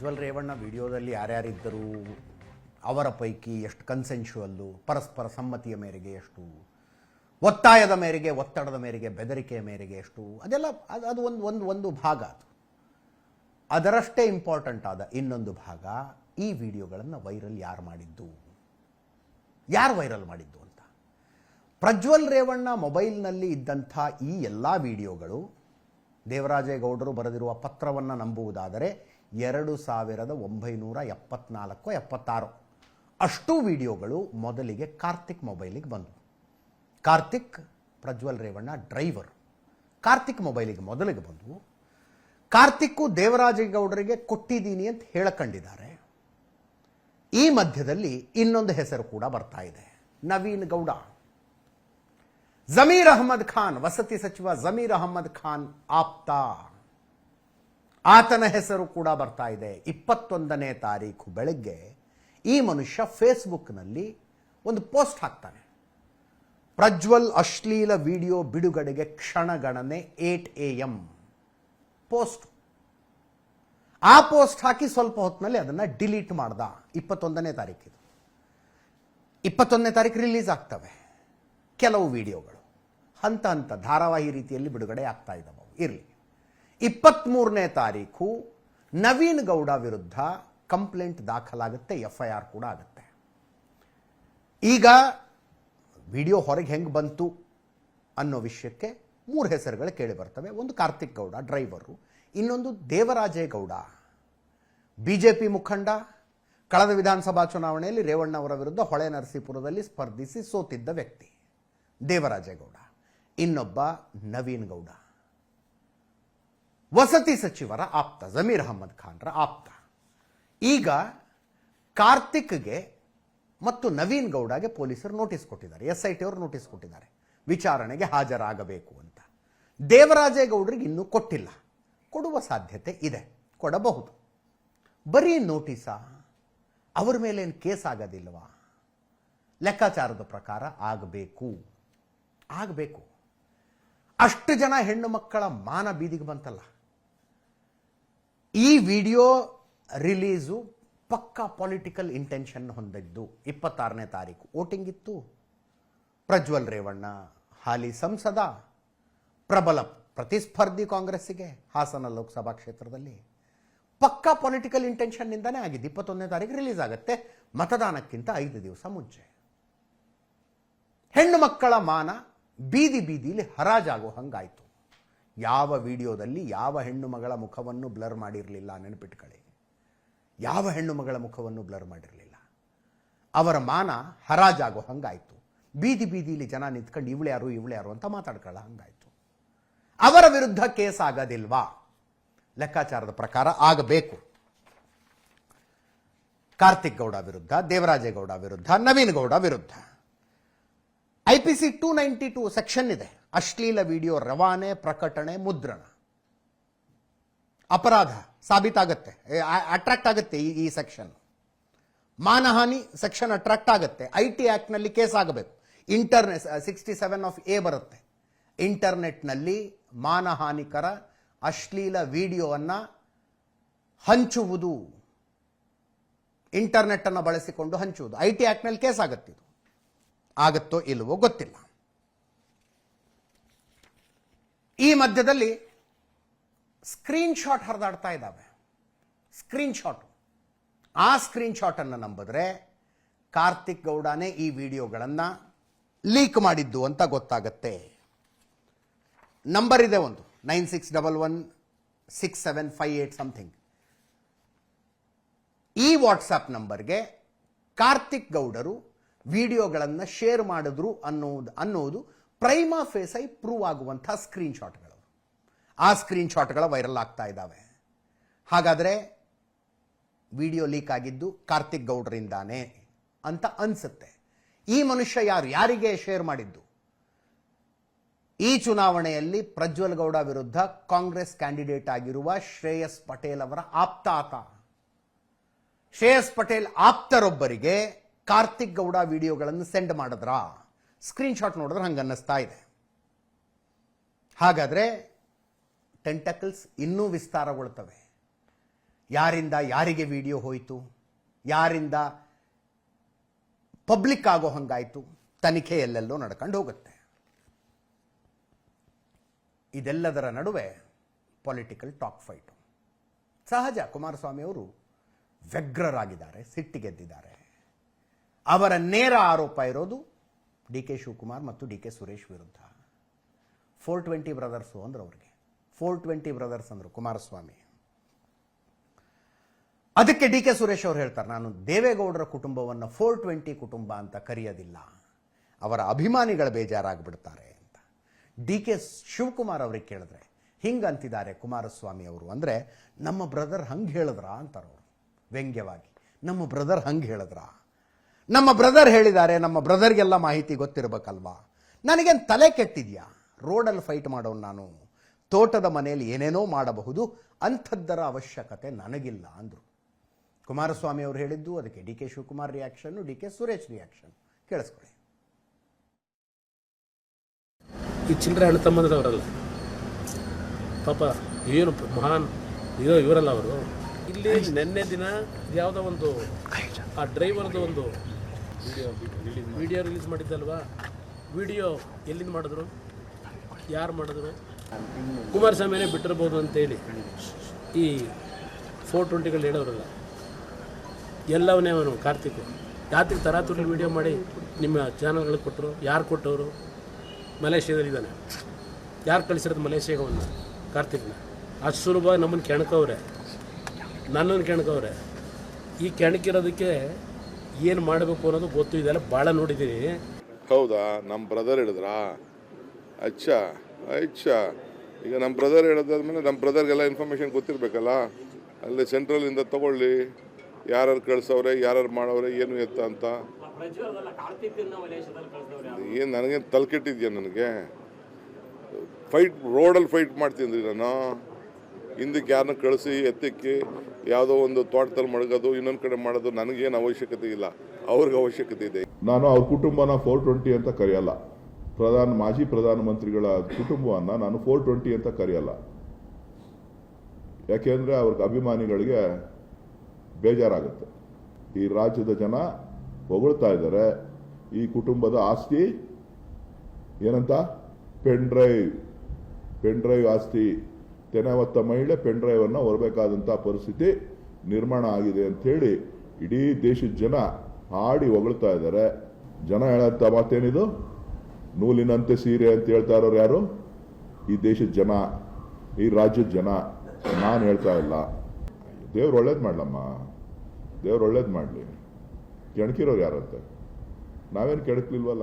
ಪ್ರಜ್ವಲ್ ರೇವಣ್ಣ ವಿಡಿಯೋದಲ್ಲಿ ಯಾರ್ಯಾರಿದ್ದರು? ಅವರ ಪೈಕಿ ಎಷ್ಟು ಕನ್ಸೆನ್ಶುವಲ್ಲು ಪರಸ್ಪರ ಸಮ್ಮತಿಯ ಮೇರೆಗೆ ಎಷ್ಟು? ಒತ್ತಾಯದ ಮೇರೆಗೆ, ಒತ್ತಡದ ಮೇರೆಗೆ, ಬೆದರಿಕೆಯ ಮೇರೆಗೆ ಎಷ್ಟು? ಅದೆಲ್ಲ ಅದು ಅದು ಒಂದು ಒಂದು ಒಂದು ಭಾಗ ಅದು. ಅದರಷ್ಟೇ ಇಂಪಾರ್ಟೆಂಟ್ ಆದ ಇನ್ನೊಂದು ಭಾಗ, ಈ ವಿಡಿಯೋಗಳನ್ನು ವೈರಲ್ ಯಾರು ಮಾಡಿದ್ದು? ಯಾರು ವೈರಲ್ ಮಾಡಿದ್ದು ಅಂತ? ಪ್ರಜ್ವಲ್ ರೇವಣ್ಣ ಮೊಬೈಲ್ನಲ್ಲಿ ಇದ್ದಂಥ ಈ ಎಲ್ಲ ವಿಡಿಯೋಗಳು ದೇವರಾಜೇಗೌಡರು ಬರೆದಿರುವ ಪತ್ರವನ್ನು ನಂಬುವುದಾದರೆ ಎರಡು ಸಾವಿರದ ಒಂಬೈನೂರ ಎಪ್ಪತ್ನಾಲ್ಕು, ಎಪ್ಪತ್ತಾರು. ಅಷ್ಟು ವಿಡಿಯೋಗಳು ಮೊದಲಿಗೆ ಕಾರ್ತಿಕ್ ಮೊಬೈಲಿಗೆ ಬಂದವು. ಕಾರ್ತಿಕ್ ಪ್ರಜ್ವಲ್ ರೇವಣ್ಣ ಡ್ರೈವರ್ ಕಾರ್ತಿಕ್ ಮೊಬೈಲಿಗೆ ಮೊದಲಿಗೆ ಬಂದವು. ಕಾರ್ತಿಕ್ಕು ದೇವರಾಜೇಗೌಡರಿಗೆ ಕೊಟ್ಟಿದ್ದೀನಿ ಅಂತ ಹೇಳಕಂಡಿದ್ದಾರೆ. ಈ ಮಧ್ಯದಲ್ಲಿ ಇನ್ನೊಂದು ಹೆಸರು ಕೂಡ ಬರ್ತಾ ಇದೆ. ನವೀನ್ ಗೌಡ. ಜಮೀರ್ ಅಹಮದ್ ಖಾನ್, ವಸತಿ ಸಚಿವ ಜಮೀರ್ ಅಹಮದ್ ಖಾನ್ ಆಪ್ತ. ಆತನ ಹೆಸರು ಕೂಡ ಬರ್ತಾ ಇದೆ. ಇಪ್ಪತ್ತೊಂದನೇ ತಾರೀಕು ಬೆಳಗ್ಗೆ ಈ ಮನುಷ್ಯ ಫೇಸ್ಬುಕ್ನಲ್ಲಿ ಒಂದು ಪೋಸ್ಟ್ ಹಾಕ್ತಾನೆ. ಪ್ರಜ್ವಲ್ ಅಶ್ಲೀಲ ವಿಡಿಯೋ ಬಿಡುಗಡೆಗೆ ಕ್ಷಣಗಣನೆ ಏಟ್ ಎ ಎಂ. ಪೋಸ್ಟ್. ಆ ಪೋಸ್ಟ್ ಹಾಕಿ ಸ್ವಲ್ಪ ಹೊತ್ತಿನಲ್ಲಿ ಅದನ್ನು ಡಿಲೀಟ್ ಮಾಡ್ದ. ಇಪ್ಪತ್ತೊಂದನೇ ತಾರೀಕಿದು ಇಪ್ಪತ್ತೊಂದನೇ ತಾರೀಕು ರಿಲೀಸ್ ಆಗ್ತವೆ. ಕೆಲವು ವಿಡಿಯೋಗಳು. ಹಂತ ಹಂತ ಧಾರಾವಾಹಿ ರೀತಿಯಲ್ಲಿ ಬಿಡುಗಡೆ ಆಗ್ತಾ ಇದ್ದಾವೆ. ಇರಲಿ. ಇಪ್ಪತ್ತ್ಮೂರನೇ ತಾರೀಕು ನವೀನ್ ಗೌಡ ವಿರುದ್ಧ ಕಂಪ್ಲೇಂಟ್ ದಾಖಲಾಗುತ್ತೆ ಎಫ್ ಐ ಆರ್ ಕೂಡ ಆಗುತ್ತೆ. ಈಗ ವಿಡಿಯೋ ಹೊರಗೆ ಹೆಂಗೆ ಬಂತು ಅನ್ನೋ ವಿಷಯಕ್ಕೆ ಮೂರು ಹೆಸರುಗಳು ಕೇಳಿ ಬರ್ತವೆ. ಒಂದು ಕಾರ್ತಿಕ್ ಗೌಡ, ಡ್ರೈವರು. ಇನ್ನೊಂದು ದೇವರಾಜೇಗೌಡ ಬಿ ಜೆ ಪಿ ಮುಖಂಡ, ಕಳೆದ ವಿಧಾನಸಭಾ ಚುನಾವಣೆಯಲ್ಲಿ ರೇವಣ್ಣ ಅವರ ವಿರುದ್ಧ ಹೊಳೆ ನರಸೀಪುರದಲ್ಲಿ ಸ್ಪರ್ಧಿಸಿ ಸೋತಿದ್ದ ವ್ಯಕ್ತಿ ದೇವರಾಜೇಗೌಡ ಇನ್ನೊಬ್ಬ ನವೀನ್ ಗೌಡ. ವಸತಿ ಸಚಿವರ ಆಪ್ತ, ಜಮೀರ್ ಅಹಮ್ಮದ್ ಖಾನ್ರ ಆಪ್ತ. ಈಗ ಕಾರ್ತಿಕ್ಗೆ ಮತ್ತು ನವೀನ್ ಗೌಡಗೆ ಪೊಲೀಸರು ನೋಟಿಸ್ ಕೊಟ್ಟಿದ್ದಾರೆ ಎಸ್ ಐ ಟಿ ಅವರು ನೋಟಿಸ್ ಕೊಟ್ಟಿದ್ದಾರೆ. ವಿಚಾರಣೆಗೆ ಹಾಜರಾಗಬೇಕು ಅಂತ. ದೇವರಾಜೇಗೌಡರಿಗೆ ಇನ್ನೂ ಕೊಟ್ಟಿಲ್ಲ. ಕೊಡುವ ಸಾಧ್ಯತೆ ಇದೆ, ಕೊಡಬಹುದು. ಬರೀ ನೋಟಿಸಾ, ಅವ್ರ ಮೇಲೇನು ಕೇಸ್ ಆಗೋದಿಲ್ವಾ? ಲೆಕ್ಕಾಚಾರದ ಪ್ರಕಾರ ಆಗಬೇಕು. ಆಗಬೇಕು. ಅಷ್ಟು ಜನ ಹೆಣ್ಣು ಮಕ್ಕಳ ಮಾನ ಬೀದಿಗೆ ಬಂತಲ್ಲ. ಈ ವಿಡಿಯೋ ರಿಲೀಸು ಪಕ್ಕಾ ಪೊಲಿಟಿಕಲ್ ಇಂಟೆನ್ಷನ್ ಹೊಂದಿದ್ದು ಇಪ್ಪತ್ತಾರನೇ ತಾರೀಕು. ವೋಟಿಂಗ್ ಇತ್ತು ಪ್ರಜ್ವಲ್ ರೇವಣ್ಣ, ಹಾಲಿ ಸಂಸದ, ಪ್ರಬಲ ಪ್ರತಿಸ್ಪರ್ಧಿ ಕಾಂಗ್ರೆಸ್ಸಿಗೆ, ಹಾಸನ ಲೋಕಸಭಾ ಕ್ಷೇತ್ರದಲ್ಲಿ. ಪಕ್ಕಾ ಪೊಲಿಟಿಕಲ್ ಇಂಟೆನ್ಷನ್ನಿಂದನೇ ಆಗಿದೆ ಇಪ್ಪತ್ತೊಂದನೇ ತಾರೀಕು ರಿಲೀಸ್ ಆಗುತ್ತೆ. ಮತದಾನಕ್ಕಿಂತ ಐದು ದಿವಸ ಮುಂಚೆ. ಹೆಣ್ಣು ಮಕ್ಕಳ ಮಾನ ಬೀದಿ ಬೀದಿಲಿ ಹರಾಜಾಗೋ ಹಂಗಾಯ್ತು. ಯಾವ ವಿಡಿಯೋದಲ್ಲಿ ಯಾವ ಹೆಣ್ಣು ಮಗಳ ಮುಖವನ್ನು ಬ್ಲರ್ ಮಾಡಿರಲಿಲ್ಲ ನೆನಪಿಟ್ಕೊಳ್ಳಿ. ಯಾವ ಹೆಣ್ಣು ಮಗಳ ಮುಖವನ್ನು ಬ್ಲರ್ ಮಾಡಿರಲಿಲ್ಲ. ಅವರ ಮಾನ ಹರಾಜಾಗೋ ಹಂಗಾಯಿತು. ಬೀದಿ ಬೀದಿಲಿ ಜನ ನಿಂತ್ಕೊಂಡು ಇವಳು ಯಾರು ಇವಳು ಯಾರು ಅಂತ ಮಾತಾಡ್ಕೊಳ್ಳ ಹಂಗಾಯ್ತು. ಅವರ ವಿರುದ್ಧ ಕೇಸ್ ಆಗೋದಿಲ್ವಾ? ಲೆಕ್ಕಾಚಾರದ ಪ್ರಕಾರ ಆಗಬೇಕು. ಕಾರ್ತಿಕ್ ಗೌಡ ವಿರುದ್ಧ ದೇವರಾಜೇಗೌಡ ವಿರುದ್ಧ, ನವೀನ್ ಗೌಡ ವಿರುದ್ಧ. I P C two ninety two section ಇದೆ. ಅಶ್ಲೀಲ ವಿಡಿಯೋ ರವಾನೆ, ಪ್ರಕಟಣೆ, ಮುದ್ರಣ. ಅಪರಾಧ ಸಾಬೀತಾಗತ್ತೆ. ಅಟ್ರಾಕ್ಟ್ ಆಗುತ್ತೆ ಈ ಸೆಕ್ಷನ್ ಮಾನಹಾನಿ ಸೆಕ್ಷನ್ ಅಟ್ರಾಕ್ಟ್ ಆಗುತ್ತೆ. ಐ ಟಿ ಆಕ್ಟ್ನಲ್ಲಿ ಕೇಸ್ ಆಗಬೇಕು. Internet sixty seven of A ಬರುತ್ತೆ. ಇಂಟರ್ನೆಟ್ನಲ್ಲಿ ಮಾನಹಾನಿಕರ ಅಶ್ಲೀಲ ವಿಡಿಯೋವನ್ನು ಹಂಚುವುದು. ಇಂಟರ್ನೆಟ್ ಅನ್ನು ಬಳಸಿಕೊಂಡು ಹಂಚುವುದು. ಐ ಟಿ ಆಕ್ಟ್ನಲ್ಲಿ ಕೇಸ್ ಆಗುತ್ತೆ ಇದು. ಆಗುತ್ತೋ ಇಲ್ಲವೋ ಗೊತ್ತಿಲ್ಲ. ಈ ಮಧ್ಯದಲ್ಲಿ ಸ್ಕ್ರೀನ್ ಶಾಟ್ ಹರಿದಾಡ್ತಾ ಇದ್ದಾವೆ. ಸ್ಕ್ರೀನ್ ಶಾಟ್ ಆ ಸ್ಕ್ರೀನ್ ಶಾಟನ್ನು ನಂಬಿದ್ರೆ ಕಾರ್ತಿಕ್ ಗೌಡನೇ ಈ ವಿಡಿಯೋಗಳನ್ನು ಲೀಕ್ ಮಾಡಿದ್ದು ಅಂತ ಗೊತ್ತಾಗತ್ತೆ. ನಂಬರ್ ಇದೆ ಒಂದು nine six double one six seven five eight something ಈ ವಾಟ್ಸಪ್ ನಂಬರ್ಗೆ ಕಾರ್ತಿಕ್ ಗೌಡರು ವಿಡಿಯೋಗಳನ್ನು ಶೇರ್ ಮಾಡಿದ್ರು ಅನ್ನೋದು ಅನ್ನೋದು ಪ್ರೈಮಾ ಐ ಪ್ರೂವ್ ಆಗುವಂಥ ಸ್ಕ್ರೀನ್ ಶಾಟ್ಗಳು ಆ ಸ್ಕ್ರೀನ್ ಶಾಟ್ಗಳ ವೈರಲ್ ಆಗ್ತಾ ಇದ್ದಾವೆ. ಹಾಗಾದರೆ ವಿಡಿಯೋ ಲೀಕ್ ಆಗಿದ್ದು ಕಾರ್ತಿಕ್ ಗೌಡರಿಂದಾನೇ ಅಂತ ಅನ್ಸುತ್ತೆ. ಈ ಮನುಷ್ಯ ಯಾರು? ಯಾರಿಗೆ ಶೇರ್ ಮಾಡಿದ್ದು? ಈ ಚುನಾವಣೆಯಲ್ಲಿ ಪ್ರಜ್ವಲ್ ಗೌಡ ವಿರುದ್ಧ ಕಾಂಗ್ರೆಸ್ ಕ್ಯಾಂಡಿಡೇಟ್ ಆಗಿರುವ ಶ್ರೇಯಸ್ ಪಟೇಲ್ ಅವರ ಆಪ್ತಾತ. ಶ್ರೇಯಸ್ ಪಟೇಲ್ ಆಪ್ತರೊಬ್ಬರಿಗೆ ಕಾರ್ತಿಕ್ ಗೌಡ ವಿಡಿಯೋಗಳನ್ನು ಸೆಂಡ್ ಮಾಡಿದ್ರಾ? ಸ್ಕ್ರೀನ್ ಶಾಟ್ ನೋಡಿದ್ರೆ ಹಂಗೆ ಅನ್ನಿಸ್ತಾ ಇದೆ. ಹಾಗಾದರೆ ಟೆಂಟಕಲ್ಸ್ ಇನ್ನೂ ವಿಸ್ತಾರಗೊಳ್ತವೆ. ಯಾರಿಂದ ಯಾರಿಗೆ ವಿಡಿಯೋ ಹೋಯಿತು? ಯಾರಿಂದ ಪಬ್ಲಿಕ್ ಆಗೋ ಹಂಗಾಯಿತು? ತನಿಖೆ ಎಲ್ಲೆಲ್ಲೋ ನಡ್ಕೊಂಡು ಹೋಗುತ್ತೆ. ಇದೆಲ್ಲದರ ನಡುವೆ ಪೊಲಿಟಿಕಲ್ ಟಾಕ್ ಫೈಟು. ಸಹಜ, ಕುಮಾರಸ್ವಾಮಿ ಅವರು ವ್ಯಗ್ರರಾಗಿದ್ದಾರೆ, ಸಿಟ್ಟಿಗೆದ್ದಿದ್ದಾರೆ. ಅವರ ನೇರ ಆರೋಪ ಇರೋದು ಡಿ ಕೆ ಶಿವಕುಮಾರ್ ಮತ್ತು ಡಿ ಕೆ ಸುರೇಶ್ ವಿರುದ್ಧ. ಫೋರ್ ಟ್ವೆಂಟಿ ಬ್ರದರ್ಸು ಅಂದ್ರೆ ಅವ್ರಿಗೆ. ಫೋರ್ ಟ್ವೆಂಟಿ ಬ್ರದರ್ಸ್ ಅಂದರು ಕುಮಾರಸ್ವಾಮಿ. ಅದಕ್ಕೆ ಡಿ ಕೆ ಸುರೇಶ್ ಅವರು ಹೇಳ್ತಾರೆ, ನಾನು ದೇವೇಗೌಡರ ಕುಟುಂಬವನ್ನು ಫೋರ್ ಟ್ವೆಂಟಿ ಕುಟುಂಬ ಅಂತ ಕರೆಯೋದಿಲ್ಲ. ಅವರ ಅಭಿಮಾನಿಗಳ ಬೇಜಾರಾಗ್ಬಿಡ್ತಾರೆ ಅಂತ. ಡಿ ಕೆ ಶಿವಕುಮಾರ್ ಅವ್ರಿಗೆ ಕೇಳಿದ್ರೆ ಹಿಂಗಂತಿದ್ದಾರೆ ಕುಮಾರಸ್ವಾಮಿ ಅವರು ಅಂದರೆ, ನಮ್ಮ ಬ್ರದರ್ ಹಂಗೆ ಹೇಳಿದ್ರಾ ಅಂತಾರೆ ಅವರು, ವ್ಯಂಗ್ಯವಾಗಿ. ನಮ್ಮ ಬ್ರದರ್ ಹಂಗೆ ಹೇಳಿದ್ರ? ನಮ್ಮ ಬ್ರದರ್ ಹೇಳಿದ್ದಾರೆ ನಮ್ಮ ಬ್ರದರ್ಗೆಲ್ಲ ಮಾಹಿತಿ ಗೊತ್ತಿರಬೇಕಲ್ವಾ? ನನಗೇನು ತಲೆ ಕೆಟ್ಟಿದ್ಯಾ? ರೋಡಲ್ಲಿ ಫೈಟ್ ಮಾಡೋನು ನಾನು. ತೋಟದ ಮನೆಯಲ್ಲಿ ಏನೇನೋ ಮಾಡಬಹುದು ಅಂಥದ್ದರ ಅವಶ್ಯಕತೆ ನನಗಿಲ್ಲ ಅಂದರು. ಕುಮಾರಸ್ವಾಮಿ ಅವರು ಹೇಳಿದ್ದು ಅದಕ್ಕೆ ಡಿ ಕೆ ಶಿವಕುಮಾರ್ ರಿಯಾಕ್ಷನ್ನು ಡಿ ಕೆ ಸುರೇಶ್ ರಿಯಾಕ್ಷನ್ ಕೇಳಿಸ್ಕೊಳ್ಳಿ. ಈ ಚಿಲ್ಲರೆ ಅಣ್ಣ ತಮ್ಮಂದ್ರವರಲ್ಲ? ಪಾಪ ಏನು ಮಹಾನ್ ಇರೋ ಇವರಲ್ಲ ಅವರು? ಇಲ್ಲಿ ನಿನ್ನೆ ದಿನ ಯಾವುದೋ ಒಂದು ಆ ಡ್ರೈವರ್ದು ಒಂದು ವಿಡಿಯೋ ರಿಲೀಸ್ ಮಾಡಿದ್ದಲ್ವಾ? ವಿಡಿಯೋ ಎಲ್ಲಿಂದ ಮಾಡಿದ್ರು? ಯಾರು ಮಾಡಿದ್ರು? ಕುಮಾರಸ್ವಾಮಿನೇ ಬಿಟ್ಟಿರ್ಬೋದು ಅಂತೇಳಿ ಈ ಫೋರ್ ಟ್ವೆಂಟಿಗಳು ಹೇಳೋರಲ್ಲ, ಎಲ್ಲವನ್ನೇ ಅವನು ಕಾರ್ತಿಕ್. ಕಾರ್ತಿಕ್ ತರಾತುರಿ ವಿಡಿಯೋ ಮಾಡಿ ನಿಮ್ಮ ಚಾನಲ್ಗಳಿಗೆ ಕೊಟ್ಟರು ಯಾರು ಕೊಟ್ಟವರು? ಮಲೇಷ್ಯಾದಲ್ಲಿದ್ದಾನೆ. ಯಾರು ಕಳಿಸಿರೋದು ಮಲೇಷ್ಯಾಗೆ ಅವನ್ನ ಕಾರ್ತಿಕ್ನ. ಅಷ್ಟು ಸುಲಭವಾಗಿ ನಮ್ಮನ್ನು ಕೆಣಕವ್ರೆ. ನನ್ನನ್ನು ಕೆಣಕವ್ರೆ. ಈ ಕೆಣಕಿರೋದಕ್ಕೆ ಏನು ಮಾಡಬೇಕು ಅನ್ನೋದು ಗೊತ್ತು ಇದೆಲ್ಲ ಭಾಳ ನೋಡಿದ್ದೀನಿ ಹೌದಾ? ನಮ್ಮ ಬ್ರದರ್ ಹೇಳಿದ್ರಾ? ಅಚ್ಚ ಅಚ್ಚ. ಈಗ ನಮ್ಮ ಬ್ರದರ್ ಹೇಳಿದಾದ್ಮೇಲೆ ನಮ್ಮ ಬ್ರದರ್ಗೆಲ್ಲ ಇನ್ಫಾರ್ಮೇಷನ್ ಗೊತ್ತಿರಬೇಕಲ್ಲ? ಅಲ್ಲಿ ಸೆಂಟ್ರಲಿಂದ ತಗೊಳ್ಳಿ. ಯಾರ್ಯಾರು ಕಳ್ಸವ್ರೆ, ಯಾರ್ಯಾರು ಮಾಡವ್ರೆ, ಏನು ಎತ್ತ ಅಂತ. ಏನು ನನಗೇನು ತಲೆಕೆಟ್ಟಿದ್ಯಾ ನನಗೆ? ಫೈಟ್ ರೋಡಲ್ಲಿ ಫೈಟ್ ಮಾಡ್ತೀನಿ ನಾನು. ಹಿಂದಕ್ಕೆ ಯಾರನ್ನ ಕಳಿಸಿ ಎತ್ತಕ್ಕೆ ಯಾವುದೋ ಒಂದು ತೋಟದಲ್ಲಿ ಮಡಗೋದು, ಇನ್ನೊಂದು ಕಡೆ ಮಾಡೋದು ನನಗೇನು ಅವಶ್ಯಕತೆ ಇಲ್ಲ. ಅವ್ರಿಗೆ ಅವಶ್ಯಕತೆ ಇದೆ. ನಾನು ಅವ್ರ ಕುಟುಂಬನ ಫೋರ್ ಟ್ವೆಂಟಿ ಅಂತ ಕರೆಯಲ್ಲ. ಪ್ರಧಾನ, ಮಾಜಿ ಪ್ರಧಾನಮಂತ್ರಿಗಳ ಕುಟುಂಬವನ್ನು ನಾನು ಫೋರ್ ಟ್ವೆಂಟಿ ಅಂತ ಕರೆಯಲ್ಲ. ಯಾಕೆಂದರೆ ಅವ್ರಿಗೆ ಅಭಿಮಾನಿಗಳಿಗೆ ಬೇಜಾರಾಗುತ್ತೆ. ಈ ರಾಜ್ಯದ ಜನ ಹೊಗಳ್ತಾ ಇದ್ದಾರೆ. ಈ ಕುಟುಂಬದ ಆಸ್ತಿ ಏನಂತ? Pen drive. ಪೆನ್ ಡ್ರೈವ್ ಆಸ್ತಿ. ತೆನೆ ಹೊತ್ತ ಮಹಿಳೆ ಪೆನ್ ಡ್ರೈವರ್ನ ಹೊರಬೇಕಾದಂಥ ಪರಿಸ್ಥಿತಿ ನಿರ್ಮಾಣ ಆಗಿದೆ ಅಂಥೇಳಿ ಇಡೀ ದೇಶದ ಜನ ಹಾಡಿ ಹೊಗಳ್ತಾ ಇದ್ದಾರೆ. ಜನ ಹೇಳಂತ ಮಾತೇನಿದು? ನೂಲಿನಂತೆ ಸೀರೆ ಅಂತ ಹೇಳ್ತಾ ಇರೋರು ಯಾರು? ಈ ದೇಶದ ಜನ, ಈ ರಾಜ್ಯದ ಜನ. ನಾನು ಹೇಳ್ತಾ ಇಲ್ಲ. ದೇವ್ರು ಒಳ್ಳೇದು ಮಾಡಲಮ್ಮ. ದೇವ್ರು ಒಳ್ಳೇದು ಮಾಡಲಿ. ಕೆಣಕಿರೋರು ಯಾರಂತೆ? ನಾವೇನು ಕೆಣಕ್ಲಿಲ್ವಲ್ಲ?